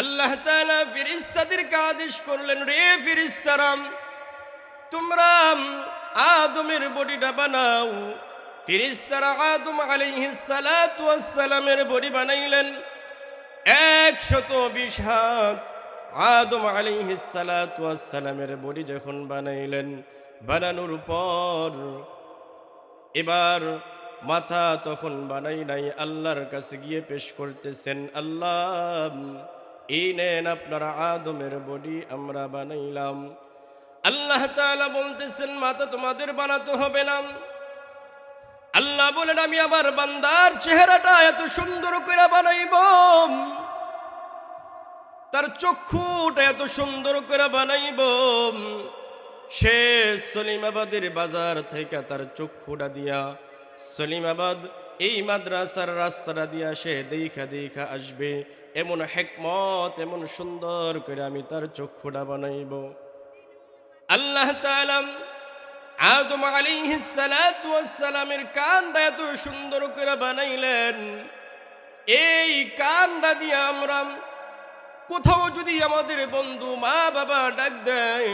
আল্লাহ তাআলা ফিরিস্তাদেরকে আদেশ করলেন, রে ফিরিস্তারাম তোমরা আদমের বডিটা বানাও। ফিরিস্তারা আদম আলাইহিস সালাতু ওয়াস সালামের বডি বানাইলেন। একশত বিশ হাত আদম আলাইহিস সালাতু ওয়াস সালামের বডি যখন বানাইলেন, বানানোর পর এবার মাথা তখন বানাই নাই, আল্লাহর কাছে গিয়ে পেশ করতেছেন, আল্লাহ আদমের বডি আমরা বানাইলাম। আল্লাহ বলতেছেন তোমাদের বানাতে হবে না। আল্লাহ আমার বান্দার চেহারাটা এত সুন্দর করে তার চক্ষুটা এত সুন্দর করে বানাইব। সে সলিমাবাদের বাজার থেকে তার চক্ষুটা দিয়া সলিমাবাদ এই মাদ্রাসার রাস্তাটা দিয়া সে দেখা দেখা আসবে। এমন হেকমত, এমন সুন্দর করে আমি তার চক্ষুটা বানাইব। আল্লাহ তাআলা আদম সালামের কানটা এত সুন্দর করে বানাইলেন। এই কানটা দিয়ে আমরা কোথাও যদি আমাদের বন্ধু মা বাবা ডাক দেয়,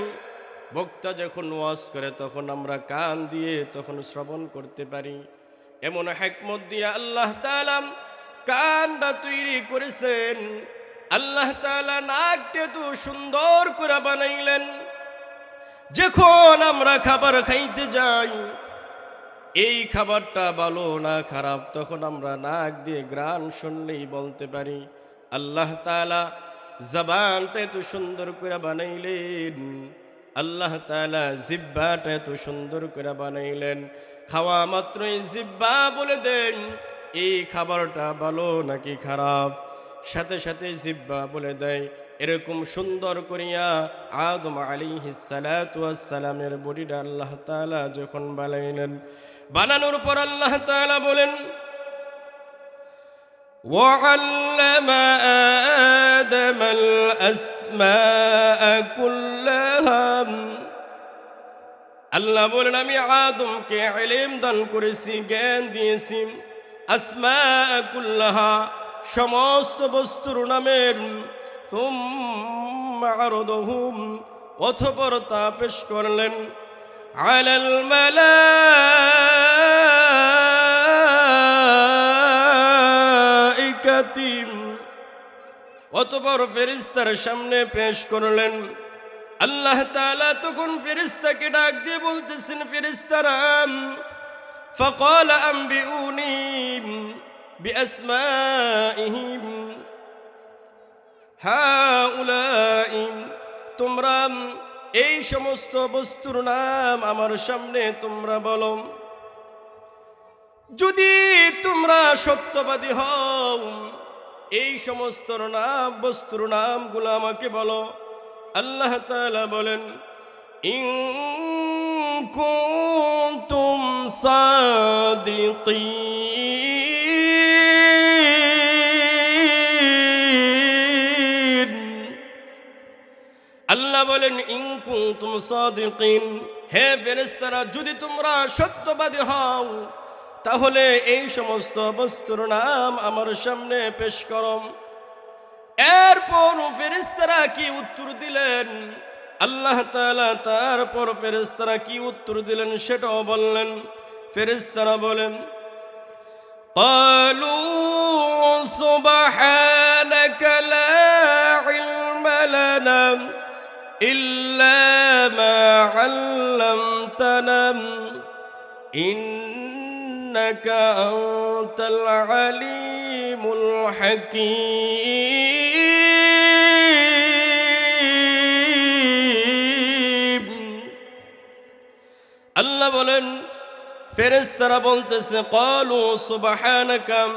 বক্তা যখন ওয়াজ করে তখন আমরা কান দিয়ে তখন শ্রবণ করতে পারি। এমন হেকমত দিয়ে আল্লাহ কানটা তৈরি করেছেন। আল্লাহ নাকটা এত সুন্দর করে বানাইলেন। যখন আমরা খাবার খাইতে যাই, এই খাবারটা ভালো না খারাপ, তখন আমরা নাক দিয়ে গ্রান শুনলেই বলতে পারি, আল্লাহ তাআলা জবানটা এত সুন্দর করে বানাইলেন। আল্লাহ তালা জিব্বাটা এত সুন্দর করে বানাইলেন। খাওয়া মাত্রই জিব্বা বলে দেন এই খাবারটা ভালো নাকি খারাপ সাথে সাথে জিব্বা বলে দেয় এরকম সুন্দর করিয়া আদম আলী সালামের বডিটা আল্লাহ তাআলা যখন বানাইলেন বানানোর পর আল্লাহ তাআলা বলেন وعلم آدم الأسماء كلها আল্লাহ বলেন, আমি আদমকে এলেম দান করেছি, জ্ঞান দিয়েছি। আসমা কুল্লাহ, সমস্ত বস্তুর নামের তুম অথপর তা পেশ করলেন। আলাল মালা অতপর ফেরিস্তার সামনে পেশ করলেন। আল্লাহ তাআলা তখন ফেরিস্তাকে ডাক দিয়ে বলতেছেন ফেরিস্তারাম فقال أنبئوني بأسمائهم هؤلاء তোমরা এই সমস্ত বস্তুর নাম আমার সামনে তোমরা বলো যদি তোমরা সত্যবাদী হও এই সমস্ত নাম বস্তুর নামগুলো আমাকে বলো আল্লাহ তাআলা বলেন, ইন কুনতুম সাদিকিন। আল্লাহ বলেন ইনকুম তুম সাদিকিন। হে ফেরেশতারা, যদি তোমরা সত্যবাদী হও, তাহলে এই সমস্ত বস্তুর নাম আমার সামনে পেশ করম এরপর ফেরেশতারা কি উত্তর দিলেন আল্লাহ তাআলা তারপর ফেরেশতারা কি উত্তর দিলেন সেটাও বললেন ফেরেশতারা বলেন قالوا سبحانك لا علم لنا إلا ما علمتنا إنك أنت العليم الحكيم আল্লাহ বলেন ফেরেস্তারা বলতেছে, কলু সুবাহানকাম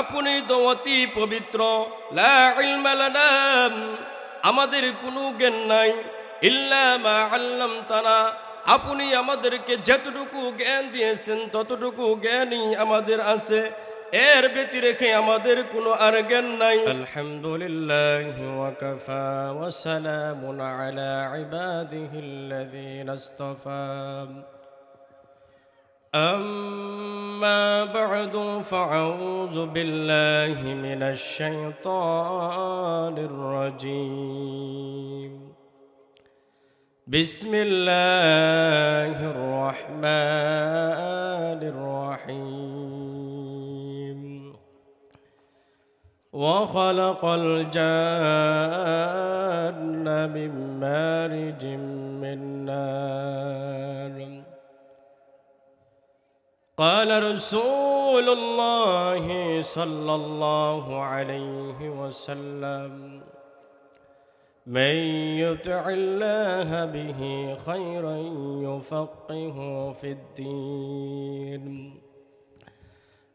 আপনি তো অতি পবিত্র। আমাদের কোনো জ্ঞান নাই। ইল্লামা আল্লামতানা, আপনি আমাদেরকে যতটুকু জ্ঞান দিয়েছেন, ততটুকু জ্ঞানই আমাদের আছে। এর ব্যতি রেখে আমাদের কোনো আর জ্ঞান নাই আলহামদুলিল্লাহ ওয়াকাফা ওয়া সালামুন আলা ইবাদিহিল্লাযীনা ইসতাফা أما بعد فأعوذ بالله من الشيطان الرجيم بسم الله الرحمن الرحيم وخلق الجن من مارج من نار. قال رسول الله صلى الله عليه وسلم من يطع الله به خيرا يفقه في الدين.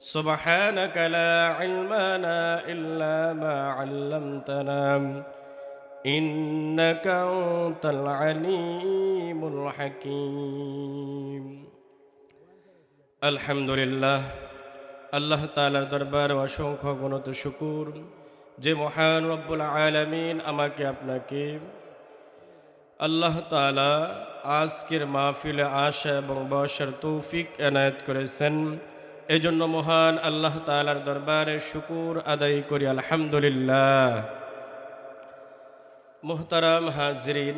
سبحانك لا علم لنا إلا ما علمتنا إنك أنت العليم الحكيم الحمد لله আল্লাহ তালার দরবার অসংখ্য গণত শুকুর যে মহান রব্বুল আলামিন আমাকে আপনাকে আল্লাহ তালা আজকের মাহফিলে আসা এবং বসার তৌফিক এনায়েত করেছেন এই জন্য মহান আল্লাহ তালার দরবারে শুকুর আদায় করি, আলহামদুলিল্লাহ। মোহতারাম হাজরিন,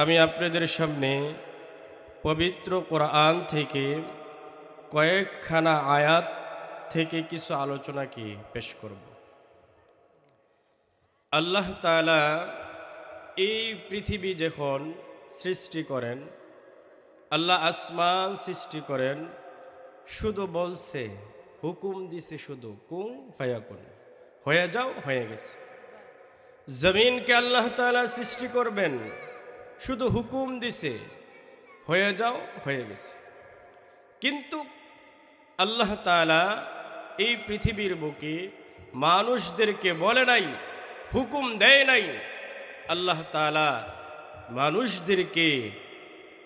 আমি আপনাদের সামনে পবিত্র কোরআন থেকে কয়েকখানা আয়াত থেকে কিছু আলোচনাকে পেশ করব। আল্লাহ তালা এই পৃথিবী যখন সৃষ্টি করেন, আল্লাহ আসমান সৃষ্টি করেন শুধু বলছে, হুকুম দিছে শুধু, কুম ফায়াকুন। হয়ে যাও, হয়ে গেছে। জমিনকে আল্লাহ তালা সৃষ্টি করবেন, শুধু হুকুম দিছে, হয়ে যাও, হয়ে গেছে। কিন্তু আল্লাহ তালা এই পৃথিবীর বুকে মানুষদেরকে বলে নাই, হুকুম দেয় নাই। আল্লাহ তালা মানুষদেরকে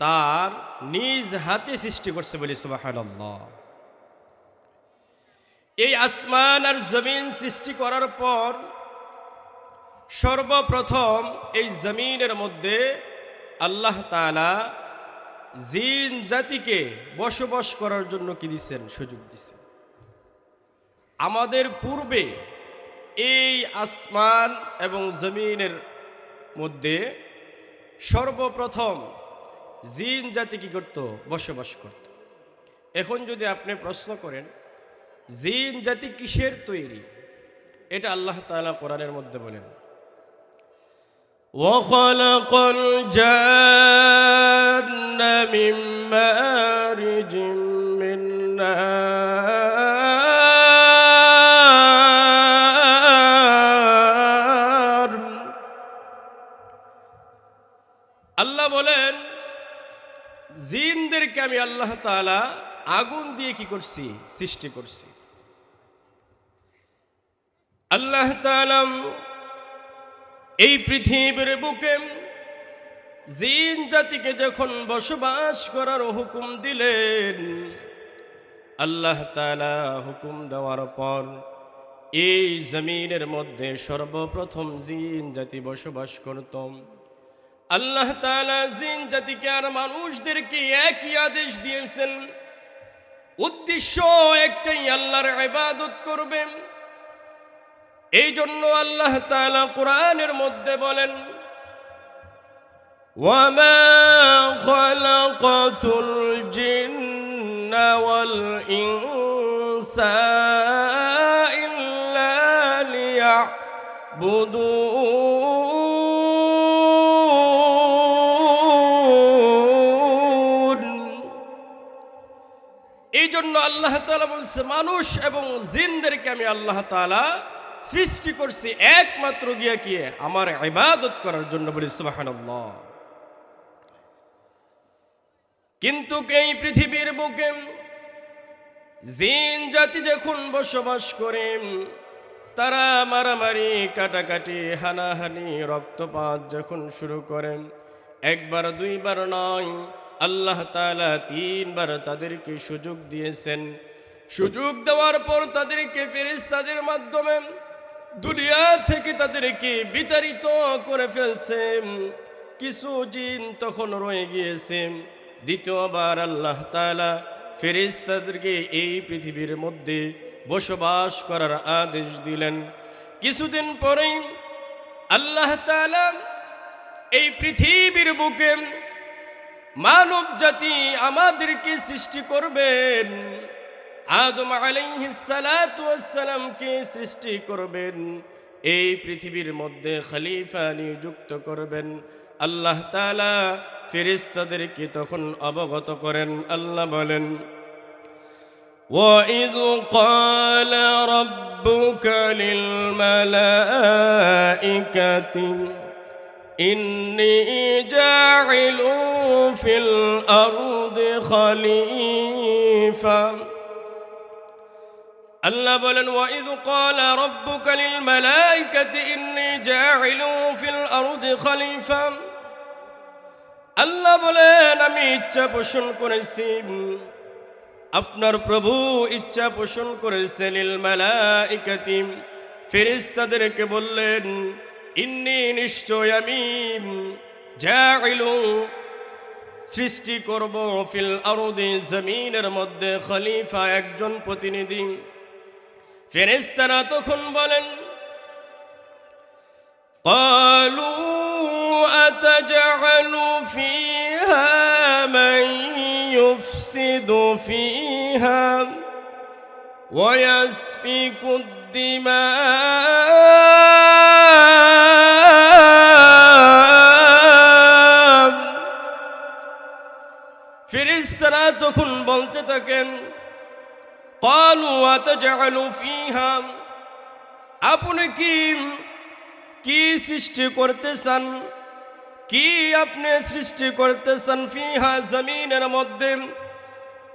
তার নিজ হাতে সৃষ্টি করছে বলে সুবাহান এই আসমান আর জমিন সৃষ্টি করার পর সর্বপ্রথম এই জমিনের মধ্যে আল্লাহ তালা জিন জাতিকে বসবাস করার জন্য কি দিচ্ছেন সুযোগ দিচ্ছেন আমাদের পূর্বে এই আসমান এবং জমিনের মধ্যে সর্বপ্রথম জিন জাতি কি করত বসবাস করত এখন যদি আপনি প্রশ্ন করেন জিন জাতি কিসের তৈরি এটা আল্লাহ তাআলা কোরআনের মধ্যে বলেন وخلق الجن من مارج من نار আল্লাহ বলেন জিনদেরকে আমি আল্লাহ তাআলা আগুন দিয়ে কি করছি? সৃষ্টি করছি। আল্লাহ তাআলা এই পৃথিবীর বুকে জিন জাতিকে যখন বসবাস করার হুকুম দিলেন, আল্লাহ তাআলা হুকুম দেওয়ার পর এই জমিনের মধ্যে সর্বপ্রথম জিন জাতি বসবাস করতম আল্লাহ জিন জাতিকে আর মানুষদেরকে একই আদেশ দিয়েছেন। উদ্দেশ্য একটাই, আল্লাহর ইবাদত করবেন। এই জন্য আল্লাহ তালা কোরআনের মধ্যে বলেন وما خلقت আল্লাহ তাআলা বলছে, মানুষ এবং জিনদেরকে আমি আল্লাহ তাআলা সৃষ্টি করছি একমাত্র গিয়া কি? আমার ইবাদত করার জন্য বলি, সুবহানাল্লাহ। কিন্তু এই পৃথিবীর বুকে জিন জাতি যখন বসবাস করে, তারা মারামারি, কাটাকাটি, হানাহানি, রক্তপাত যখন শুরু করেন একবার, দুইবার নয় আল্লাহ তাআলা তিনবার তাদেরকে সুযোগ দিয়েছেন। সুযোগ দেওয়ার পর তাদেরকে ফেরেশতাদের মাধ্যমে দুনিয়া থেকে তাদেরকে বিতাড়িত করে ফেলছেন কিছু জিন তখন রয়ে গিয়েছে। দ্বিতীয়বার আল্লাহ তাআলা ফেরেশতাদেরকে এই পৃথিবীর মধ্যে বসবাস করার আদেশ দিলেন। কিছুদিন পরেই আল্লাহ তাআলা এই পৃথিবীর বুকে মানব জাতি আমাদেরকে সৃষ্টি করবেন আদম আলাইহিসসালামকে সৃষ্টি করবেন এই পৃথিবীর মধ্যে খলিফা নিযুক্ত করবেন আল্লাহ তাআলা ফেরেশতাদেরকে তখন অবগত করেন আল্লাহ বলেন وإذ قال ربك للملائكة إني جاعل في الأرض خليفة আল্লাহ বলেন ওয়াইদ قال ربك للملائكة إني جاعل في الأرض خليفة আল্লাহ বলেন আমি ইচ্ছা পোষণ করেছি আপনার প্রভু ইচ্ছা পোষণ করেছেন লিল মালাইকাতি ফেরেশতাদেরকে বললেন ইন্নি নিশ্চয় আমি জাইলু সৃষ্টি করব ফিল আরদি জমিনের মধ্যে খলিফা একজন প্রতিনিধি ফেরেশতারা তখন বলেন قالوا أتجعل فيها من يفسد فيها ويسفك الدماء ফিরিস্তারা তখন বলতে থাকেন قالوا أتجعل فيها আপনি কি কি সৃষ্টি করতে চান কি আপনি সৃষ্টি করতে চান ফিহা জমিনের মধ্যে মাইয়ুফসিদু ফিহা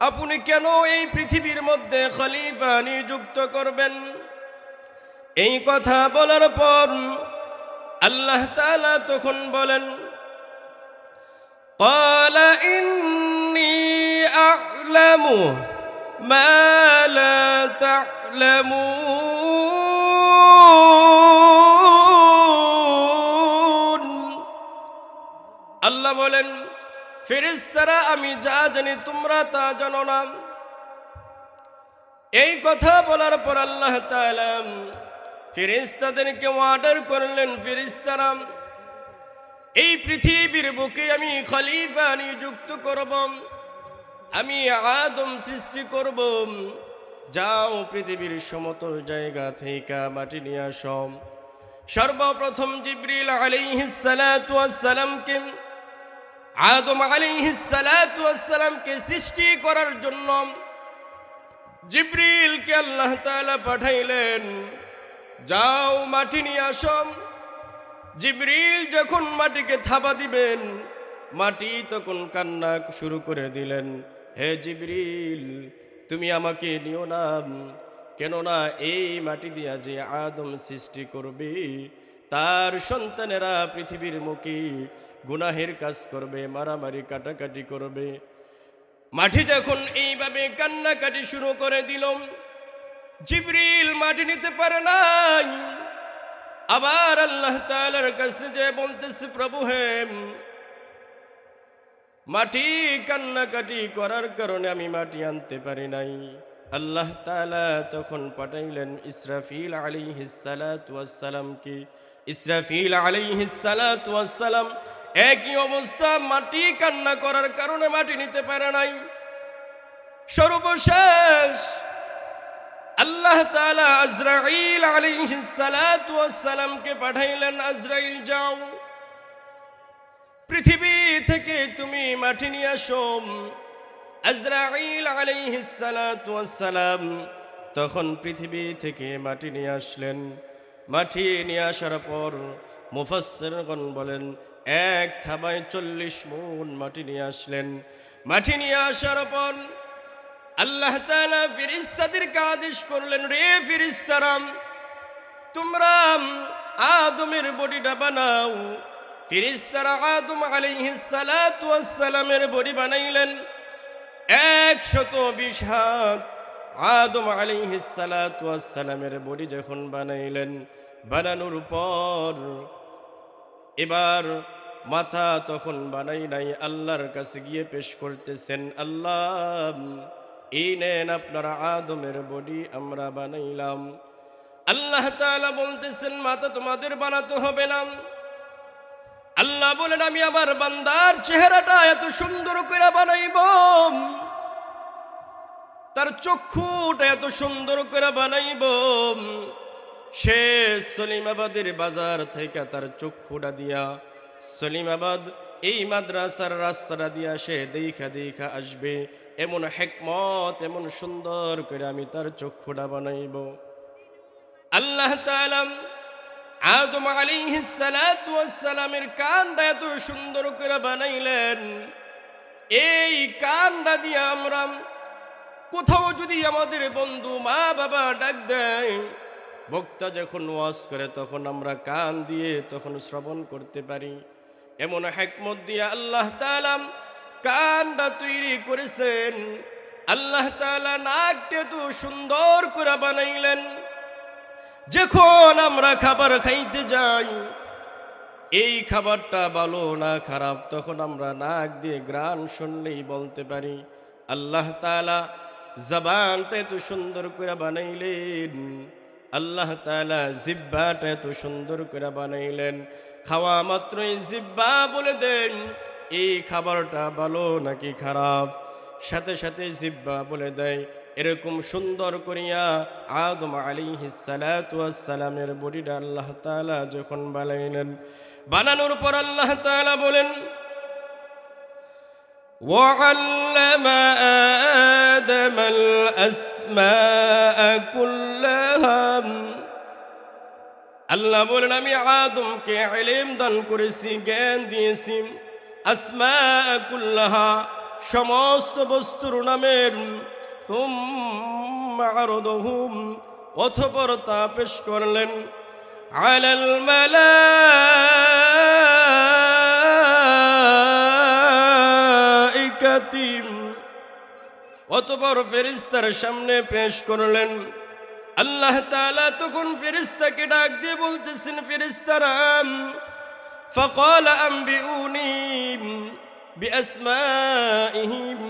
আপনি কেন এই পৃথিবীর মধ্যে খলিফা নিযুক্ত করবেন এই কথা বলার পর আল্লাহ তাআলা তখন বলেন قال إني أعلم ما لا تعلمون আল্লাহ বলেন ফেরেশতারা, আমি যা জানি তোমরা তা জানো না। এই কথা বলার পর আল্লাহ তাআলা ফেরেশতাদেরকে অর্ডার করলেন, ফেরেশতারা, এই পৃথিবীর বুকে আমি খলিফা নিযুক্ত করব, আমি আদম সৃষ্টি করব। যাও পৃথিবীর সমতল জায়গা থেকে মাটি নিয়ে আসম সর্বপ্রথম জিব্রিল ওয়াসসালামকে আদম ওয়াসসালামকে সৃষ্টি করার জন্য জিব্রিলকে আল্লাহ পাঠাইলেন, যাও মাটি নিয়ে আসো। জিবরিল যখন মাটিকে থাবা দিবেন, মাটি তখন কান্না শুরু করে দিলেন, হে জিবরিল, তুমি আমাকে নিও না, কেননা এই মাটি দিয়া যে আদম সৃষ্টি করবে, তার সন্তানেরা পৃথিবীর মুখে গুনাহের কাজ করবে, মারামারি কাটাকাটি করবে। মাটি যখন এইভাবে কান্নাকাটি শুরু করে দিল জিবরিল মাটি নিতে পারে নাই। আবার আল্লাহ তাআলার কাছে যে বলতেছে, প্রভু হে মাটি কান্নাকাটি করার কারণে আমি মাটি আনতে পারি নাই। আল্লাহ তাআলা তখন পাঠাইলেন, ইসরাফিল ওয়াস সালামকে ইসরাফিল ওয়াস সালাম একই অবস্থা, মাটি কান্না করার কারণে মাটি নিতে পারে নাই। সর্বশেষ, আল্লাহ তাআলা আজরাইল আলাইহিস সালাতু সালামকে পাঠাইলেন, আজরাইল যাও। পৃথিবী থেকে তুমি মাটি নিয়ে আসো। আজরাইল সালাম তখন পৃথিবী থেকে মাটি নিয়ে আসলেন। মাটি নিয়ে আসার পর মুফাসসিরগণ বলেন এক থাবায় চল্লিশ মন মাটি নিয়ে আসলেন। মাটি নিয়ে আসার পর আল্লাহ তাআলা ফিরিস্তাদেরকে আদেশ করলেন, রে ফিরিস্তারাম তোমরা আদমের বডিটা বানাও। ফিরিস্তারা আদম ওয়াস বডি বানাইলেন। একশত বিশ হাত আদম ওয়াস বডি যখন বানাইলেন, বানানোর পর এবার মাথা তখন বানাই নাই, আল্লাহর কাছে গিয়ে পেশ করতেছেন, আল্লাহ, এই নেন আপনারা আদমের বডি আমরা বানাইলাম। আল্লাহ বলতেছেন, মাথা তোমাদের বানাতে হবে না। আল্লাহ বলেন, আমি আমার বান্দার চেহারাটা এত সুন্দর করে বানাইব। তার চক্ষুটা এত সুন্দর করে বানাইব। সে সলিমাবাদের বাজার থেকে তার চক্ষুটা দিয়া সলিমাবাদ এই মাদ্রাসার রাস্তাটা দিয়া সে দেখা দেখা আসবে। এমন হেকমত, এমন সুন্দর করে আমি তার চক্ষুটা বানাইব। আল্লাহ তাআলা আদম আলাইহিস সালাতু ওয়াস সালামের কানটা এত সুন্দর করে বানাইলেন। এই কানটা দিয়ে আমরা কোথাও যদি আমাদের বন্ধু মা বাবা ডাক দেয় বক্তা যখন ওয়াজ করে, তখন আমরা কান দিয়ে তখন শ্রবণ করতে পারি। এমন হেকমত দিয়ে আল্লাহ তাআলা কানটা তৈরি করেছেন। আল্লাহ তাআলা নাকটা তো সুন্দর করে বানাইলেন। যখন আমরা খাবার খাইতে যাই, এই খাবারটা ভালো না খারাপ, তখন আমরা নাক দিয়ে গ্রান শুনলেই বলতে পারি, আল্লাহ তাআলা জবানটা এত সুন্দর করে বানাইলেন। আল্লাহ তাআলা জিব্বাটা এত সুন্দর করে বানাইলেন খাওয়া মাত্রই জিব্বা বলে দেন এই খাবারটা ভালো নাকি খারাপ সাথে সাথে জিব্বা বলে দেয় এরকম সুন্দর করিয়া আদম আলাইহিস সালাতু ওয়াস সালামের বডিটা আল্লাহ তাআলা যখন বানাইলেন বানানোর পর আল্লাহ তাআলা বলেন وعلم آدم الأسماء كلها আল্লাহ বলেন, আমি আদমকে এলেম দান করেছি, জ্ঞান দিয়েছি। আসমা সমস্ত বস্তুর নামের হুম অথপর তা পেশ করলেন। আলাল মালা অতপর ফেরিস্তার সামনে পেশ করলেন। আল্লাহ তালা তখন ফেরিস্তাকে ডাক দিয়ে বলতেছেন ফেরিস্তারাম ফকল আমি উনি বিআসমাইহিম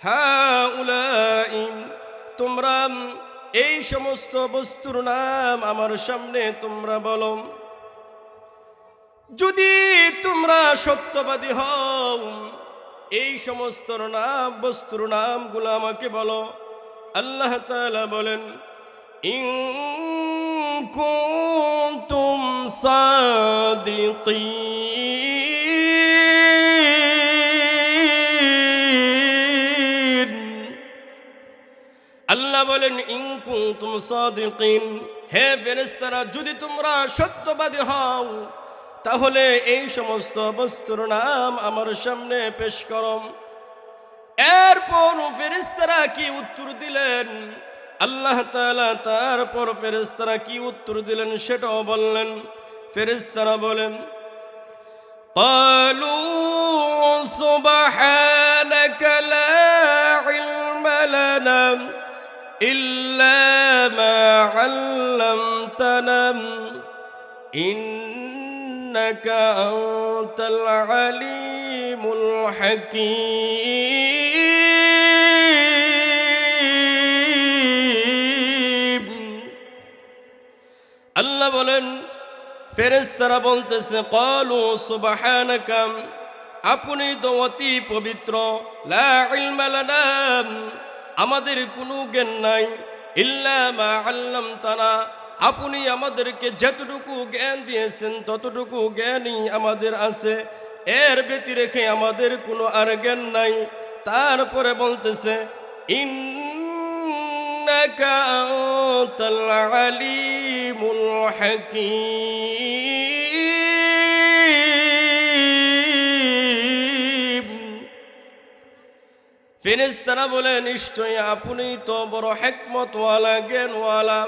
হাউলাইম তোমরা এই সমস্ত বস্তুর নাম আমার সামনে তোমরা বলো। যদি তোমরা সত্যবাদী হও, এই সমস্ত নাম, বস্তুর নামগুলো আমাকে বলো। আল্লাহ তাআলা বলেন, ইন কুনতুম সাদিকিন। আল্লাহ বলেন ইনকুম তুম সাদিকিন। হে ফেরেশতারা, যদি তোমরা সত্যবাদী হও, তাহলে এই সমস্ত বস্তুর নাম আমার সামনে পেশ করো। এরপর ফেরেশতারা কি উত্তর দিলেন আল্লাহ তাআলা তারপর ফেরেশতারা কি উত্তর দিলেন সেটাও বললেন ফেরেশতারা বলেন قالوا سبحانك لا علم لنا إلا ما علمتنا إنك أنت العليم الحكيم ফেরেস্তারা বলতেছে, কলু সুবহানাকা, আপনি তো অতি পবিত্র। আমাদের কোনো জ্ঞান নাই। ইল্লা মা আল্লামতানা, আপনি আমাদেরকে যতটুকু জ্ঞান দিয়েছেন, ততটুকু জ্ঞানই আমাদের আছে। এর ব্যতি রেখে আমাদের কোনো আর জ্ঞান নাই। তারপরে বলতেছে ইন إنك أنت العليم الحكيم ফেরেস্তারা বলে নিশ্চয়ই আপনি তো বড় হেকমতওয়ালা জ্ঞানওয়ালা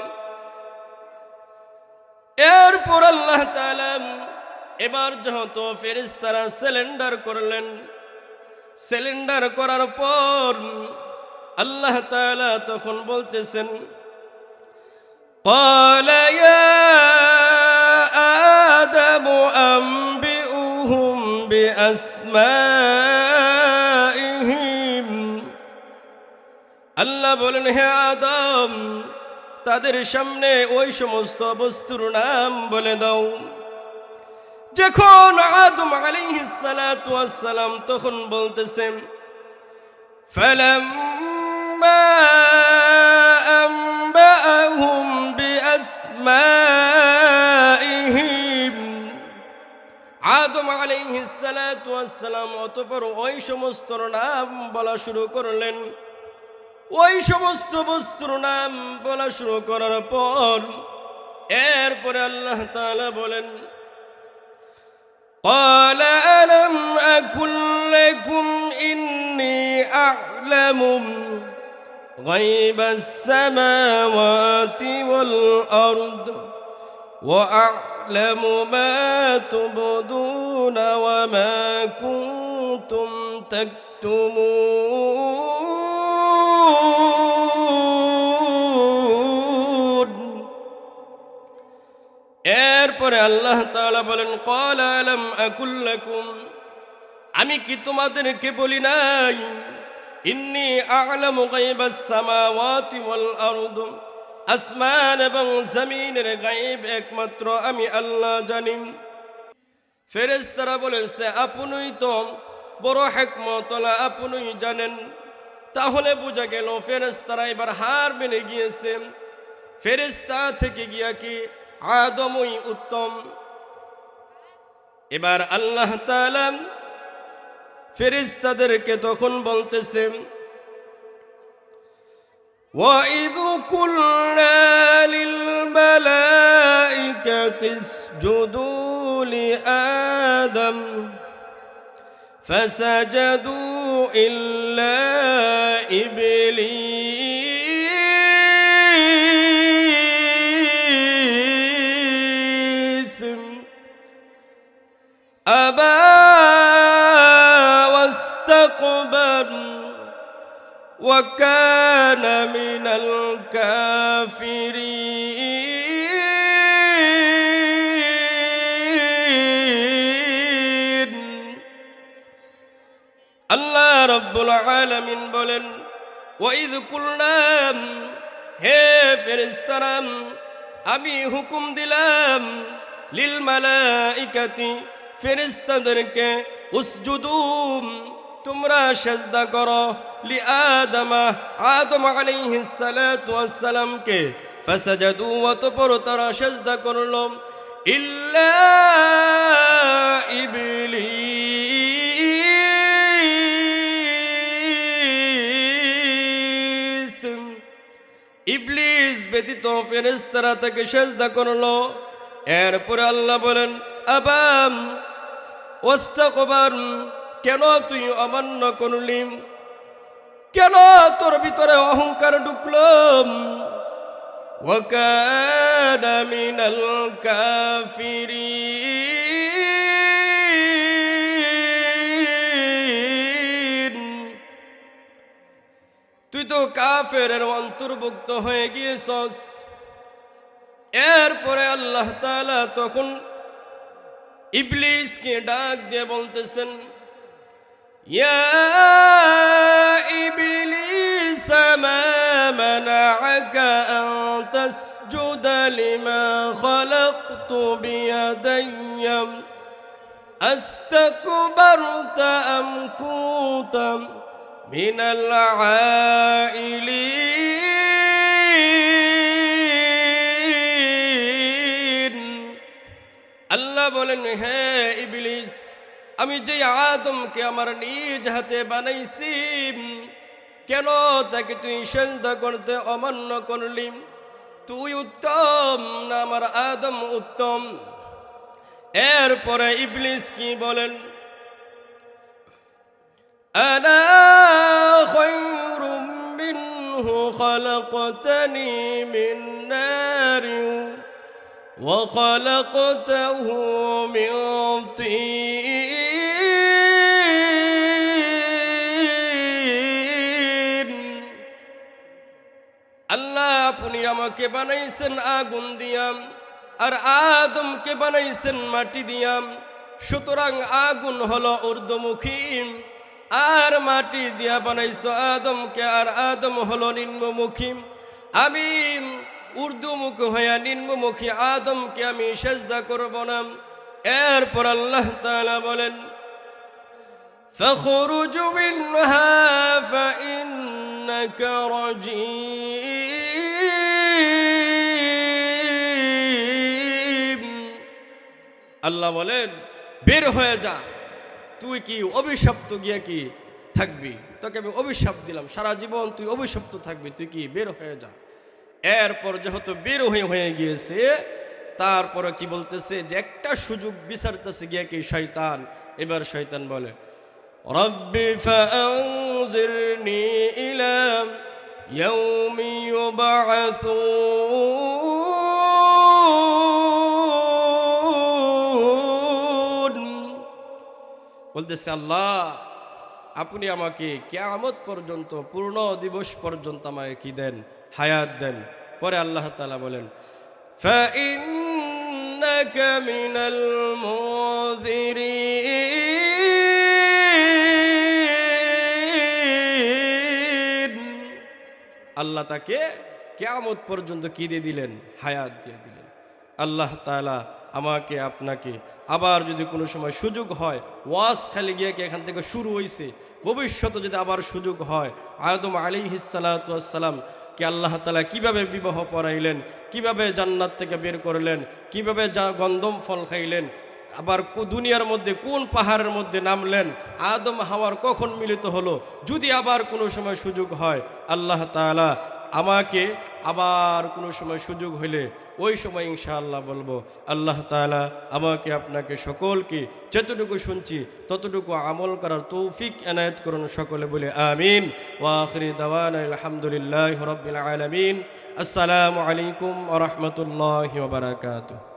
এরপর আল্লাহ তাআলা এবার যেহেতু ফেরেস্তারা সিলিন্ডার করলেন সিলিন্ডার করার পর আল্লাহ তাআলা তখন বলতেছেন قال يا آدم أنبئهم بأسمائهم আল্লাহ বলেন হে আদম তাদের সামনে ওই সমস্ত বস্তুর নাম বলে দাও যখন আদম আলাইহিস সালাতু ওয়াস সালাম তখন বলতেছেন فلما أنبأهم بأسمائهم আদম আলাইহিস সালাতু ওয়াস সালাম অতঃপর ওই সমস্ত নাম বলা শুরু করলেন ওই সমস্ত বস্তুর নাম বলা শুরু করার পর এরপরে আল্লাহ তাআলা বলেন قال ألم أكن لكم إني أعلم غيب السماوات والأرض وأعلم ما تبدون وما كنتم تكتمون এরপরে আল্লাহ তাআলা বলেন কল আলম আকুল্লাকুম আমি কি তোমাদেরকে বলি নাই ইন্নি আ'লামু গায়বাস সামাওয়াতি ওয়াল আরদ। আসমান এবং জমিনের গায়েব একমাত্র আমি আল্লাহ জানি। ফেরেশতারা বলেছে, আপনিই তো বড় হেকমতলা আপনিই জানেন। তাহলে বোঝা গেল, ফেরেশতারা এবার হার মেনে গিয়েছে। ফেরেশতা থেকে গিয়া কি আদমই উত্তম? এবার আল্লাহ তাআলা ফেরেশতাদেরকে তখন বলতেছে وَإِذْ قُلْنَا لِلْمَلَائِكَةِ اسْجُدُوا لِآدَمَ فَسَجَدُوا إِلَّا إِبْلِيسَ وكان من الكافرين আল্লাহ রব্বুল আলামিন বলেন ওয়াইদ কুলনাম হে ফেরেশতারাম আমি হুকুম দিলাম লিল মালাইকাতি ফেরেশতাদেরকে উসজুদুম তোমরা সেজদা করো লি আদমা, আদম আলাইহিস সালাতু ওয়াস সালামকে ফাসাজাদু, অতঃপর তারা সেজদা করল, ইল্লা ইবলিস। ইবলিস ব্যতীত ফেরেশতারা তাকে সেজদা করল। এরপরে আল্লাহ বলেন, আবাম ওস্তাকবার কেন তুই অমান্য করলি কেন তোর ভিতরে অহংকার ঢুকলো وكان من الكافرين তুই তো কাফের অন্তর্ভুক্ত হয়ে গিয়েছস এরপরে আল্লাহ তাআলা তখন ইবলিসকে ডাক দিয়ে বলতেছেন يا إبليس ما منعك أن تسجد لما خلقت بيدي؟ أستكبرت أم كنت من العائلين؟ الله بولن هي إبليس আমি যে আদমকে আমার নিজ হাতে বানাইছি কেন তাকে তুই সেজদা করতে অমান্য করলি তুই উত্তম না আমার আদম উত্তম এরপরে ইবলিস কি বলেন أنا خير منه خلقتني من نار وخلقته من طين আমাকে বানাইছেন আগুন দিয়াম আর আদমকে বানাইছেন মাটি দিয়াম সুতরাং আগুন হলো ঊর্ধ্বমুখী আর মাটি দিয়া বানাইছো আদমকে আর আদম হলো নিম্নমুখী আমি ঊর্ধ্বমুখ হইয়া নিম্নমুখী আদমকে আমি সেজদা করব না এরপর আল্লাহ তাআলা বলেন فاخرج منها فإنك رجيم আল্লাহ বলেন, বের হয়ে যা। তুই কি অভিশপ্ত গিয়া কি থাকবি? তোকে আমি অভিশাপ দিলাম। সারা জীবন তুই অভিশপ্ত থাকবি। তুই কি বের হয়ে যা? এরপর যেহেতু বের হয়ে হয়ে গিয়েছে, তারপরে কি বলতেছে যে একটা সুযোগ বিচারতেছে গিয়া কি শয়তান। এবার শয়তান বলে, রব্বি ফাউজিরনি ইলা ইউবাআসুন বলতেছে, আল্লাহ, আপনি আমাকে কেয়ামত পর্যন্ত, পূর্ণ দিবস পর্যন্ত আমায় কি দেন? হায়াত দেন। পরে আল্লাহ তালা বলেন আল্লাহ তাকে কেয়ামত পর্যন্ত কি দিয়ে দিলেন? হায়াত দিয়ে দিলেন। আল্লাহ তালা আমাকে, আপনাকে। আবার যদি কোনো সময় সুযোগ হয়, ওয়াজ খালি গিয়ে কি এখান থেকে শুরু হয়েছে ভবিষ্যতে যদি আবার সুযোগ হয় আয়দম আলী হিসালাতাম কে আল্লাহ তালা কীভাবে বিবাহ পড়াইলেন, কীভাবে জান্নাত থেকে বের করলেন, কীভাবে গন্ধম ফল খাইলেন, আবার দুনিয়ার মধ্যে কোন পাহাড়ের মধ্যে নামলেন, আদম হাওয়ার কখন মিলিত হলো? যদি আবার কোনো সময় সুযোগ হয়, আল্লাহ তাআলা আমাকে আবার কোনো সময় সুযোগ হইলে ওই সময় ইনশাআল্লাহ বলব, আল্লাহ তালা আমাকে আপনাকে সকলকে যতটুকু শুনছি, ততটুকু আমল করার তৌফিক এনায়ত করুন সকলে বলে আমিন। ওয়াখরি দাওয়ান আলহামদুলিল্লাহ রবিল আলমিন। আসসালামু আলাইকুম রহমতুল্লাহ বারাকাতুহ।